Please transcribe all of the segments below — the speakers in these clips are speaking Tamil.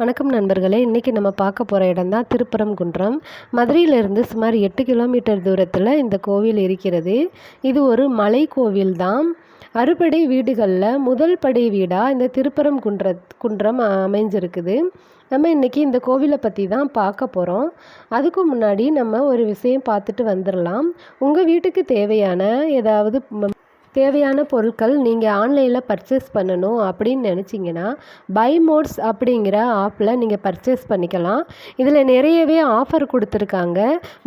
வணக்கம் நண்பர்களே. இன்றைக்கி நம்ம பார்க்க போகிற இடம் தான் திருப்பரங்குன்றம். மதுரையிலிருந்து சுமார் எட்டு கிலோமீட்டர் தூரத்தில் இந்த கோவில் இருக்கிறது. இது ஒரு மலை கோவில் தான். அறுபடை வீடுகளில் முதல் படை வீடாக இந்த திருப்பரங்குன்ற குன்றம் அமைஞ்சிருக்குது. நம்ம இன்றைக்கி இந்த கோவிலை பற்றி தான் பார்க்க போகிறோம் அதுக்கு முன்னாடி நம்ம ஒரு விஷயம் பார்த்துட்டு வந்துடலாம் உங்கள் வீட்டுக்கு தேவையான ஏதாவது தேவையான பொருட்கள் நீங்கள் ஆன்லைனில் பர்ச்சேஸ் பண்ணணும் அப்படின்னு நினச்சிங்கன்னா பை மோட்ஸ் அப்படிங்கிற ஆப்பில் நீங்கள் பர்ச்சேஸ் பண்ணிக்கலாம். இதில் நிறையவே ஆஃபர் கொடுத்துருக்காங்க.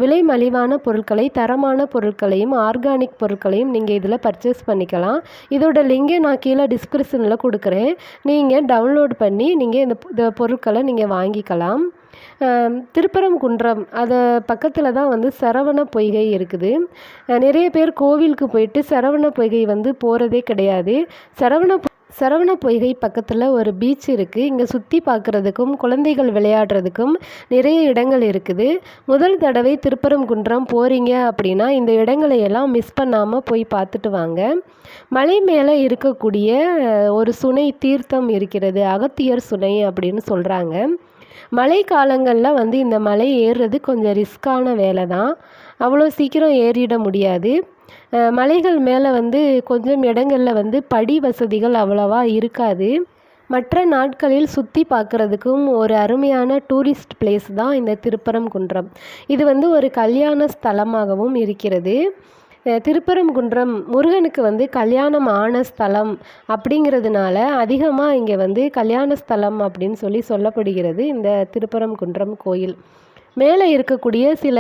விலை மலிவான பொருட்களை தரமான பொருட்களையும் ஆர்கானிக் பொருட்களையும் நீங்கள் இதில் பர்ச்சேஸ் பண்ணிக்கலாம். இதோட லிங்கை நான் கீழே டிஸ்கிரிப்ஷனில் கொடுக்குறேன். நீங்கள் டவுன்லோட் பண்ணி நீங்கள் இந்த பொருட்களை நீங்கள் வாங்கிக்கலாம். திருப்பரங்குன்றம் அது பக்கத்தில் தான் வந்து சரவண பொய்கை இருக்குது. நிறைய பேர் கோவிலுக்கு போயிட்டு சரவண பொய்கை வந்து போகிறதே கிடையாது. சரவண சரவண பொய்கை பக்கத்தில் ஒரு பீச் இருக்குது இங்கே சுற்றி பார்க்குறதுக்கும் குழந்தைகள் விளையாடுறதுக்கும் நிறைய இடங்கள் இருக்குது. முதல் தடவை திருப்பரங்குன்றம் போகிறீங்க அப்படின்னா இந்த இடங்களை எல்லாம் மிஸ் பண்ணாமல் போய் பார்த்துட்டு வாங்க. மலை மேலே இருக்கக்கூடிய ஒரு சுனை தீர்த்தம் இருக்கிறது அகத்தியர் சுனை அப்படின்னு சொல்கிறாங்க மழை காலங்களில் வந்து இந்த மலை ஏறுறது கொஞ்சம் ரிஸ்க்கான வேலை தான் அவ்வளோ சீக்கிரம் ஏறிட முடியாது. மலைகள் மேலே வந்து கொஞ்சம் இடங்களில் வந்து படி வசதிகள் அவ்வளோவா இருக்காது. மற்ற நாட்களில் சுற்றி பார்க்குறதுக்கும் ஒரு அருமையான டூரிஸ்ட் பிளேஸ் தான் இந்த திருப்பரங்குன்றம். இது வந்து ஒரு கல்யாண ஸ்தலமாகவும் இருக்கிறது. திருப்பரங்குன்றம் முருகனுக்கு வந்து கல்யாணம் ஆன ஸ்தலம் அப்படிங்கிறதுனால அதிகமாக இங்கே வந்து கல்யாண ஸ்தலம் அப்படின்னு சொல்லி சொல்லப்படுகிறது இந்த திருப்பரங்குன்றம் கோயில். மேலே இருக்கக்கூடிய சில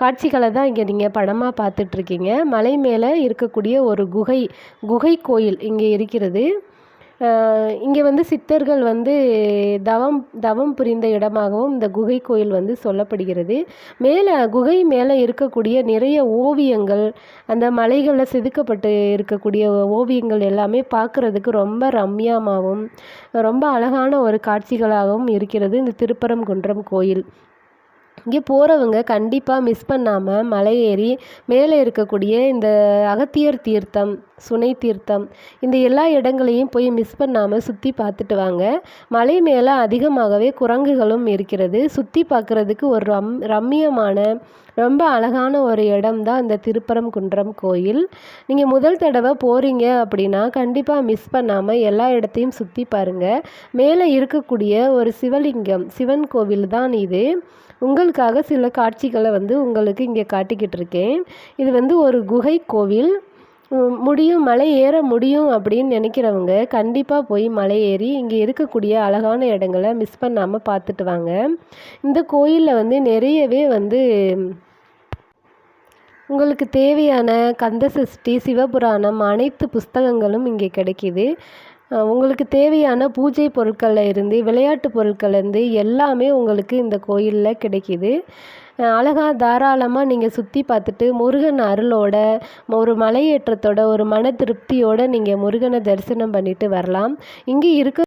காட்சிகளை தான் இங்கே நீங்கள் படமாக பார்த்துட்ருக்கீங்க மலை மேலே இருக்கக்கூடிய ஒரு குகை குகை கோயில் இங்கே இருக்கிறது. இங்கே வந்து சித்தர்கள் வந்து தவம் தவம் புரிந்த இடமாகவும் இந்த குகை கோயில் வந்து சொல்லப்படுகிறது. மேலே குகை மேலே இருக்கக்கூடிய நிறைய ஓவியங்கள் அந்த மலைகளில் செதுக்கப்பட்டு இருக்கக்கூடிய ஓவியங்கள் எல்லாமே பார்க்குறதுக்கு ரொம்ப ரம்யமாகவும் ரொம்ப அழகான ஒரு காட்சிகளாகவும் இருக்கிறது இந்த திருப்பரங்குன்றம் கோயில். இங்கே போகிறவங்க கண்டிப்பாக மிஸ் பண்ணாமல் மலை ஏறி மேலே இருக்கக்கூடிய இந்த அகத்தியர் தீர்த்தம் சுனை தீர்த்தம் இந்த எல்லா இடங்களையும் போய் மிஸ் பண்ணாமல் சுற்றி பார்த்துட்டு வாங்க. மலை மேலே அதிகமாகவே குரங்குகளும் இருக்கிறது. சுற்றி பார்க்குறதுக்கு ஒரு ரம் ரம்மியமான ரொம்ப அழகான ஒரு இடம் தான் இந்த திருப்பரங்குன்றம் கோயில். நீங்கள் முதல் தடவை போகிறீங்க அப்படின்னா கண்டிப்பாக மிஸ் பண்ணாமல் எல்லா இடத்தையும் சுற்றி பாருங்கள் மேலே இருக்கக்கூடிய ஒரு சிவலிங்கம் சிவன் கோவில் தான் இது. உங்களுக்காக சில காட்சிகளை வந்து உங்களுக்கு இங்கே காட்டிக்கிட்டு இருக்கேன். இது வந்து ஒரு குகை கோவில். முடியும் மலை ஏற முடியும் அப்படின்னு நினைக்கிறவங்க கண்டிப்பாக போய் மலை ஏறி இங்கே இருக்கக்கூடிய அழகான இடங்களை மிஸ் பண்ணாமல் பார்த்துட்டு வாங்க. இந்த கோயிலில் வந்து நிறையவே வந்து உங்களுக்கு தேவையான கந்தசஷ்டி சிவபுராணம் அனைத்து புஸ்தகங்களும் இங்கே கிடைக்கிது. உங்களுக்கு தேவையான பூஜை பொருட்களில் இருந்து விளையாட்டு பொருட்கள்லேருந்து எல்லாமே உங்களுக்கு இந்த கோயிலில் கிடைக்கிது. அழகாக தாராளமாக நீங்கள் சுற்றி பார்த்துட்டு முருகன் அருளோட ஒரு மலையேற்றத்தோட ஒரு மன திருப்தியோடு நீங்கள் முருகனை தரிசனம் பண்ணிட்டு வரலாம். இங்கே இருக்க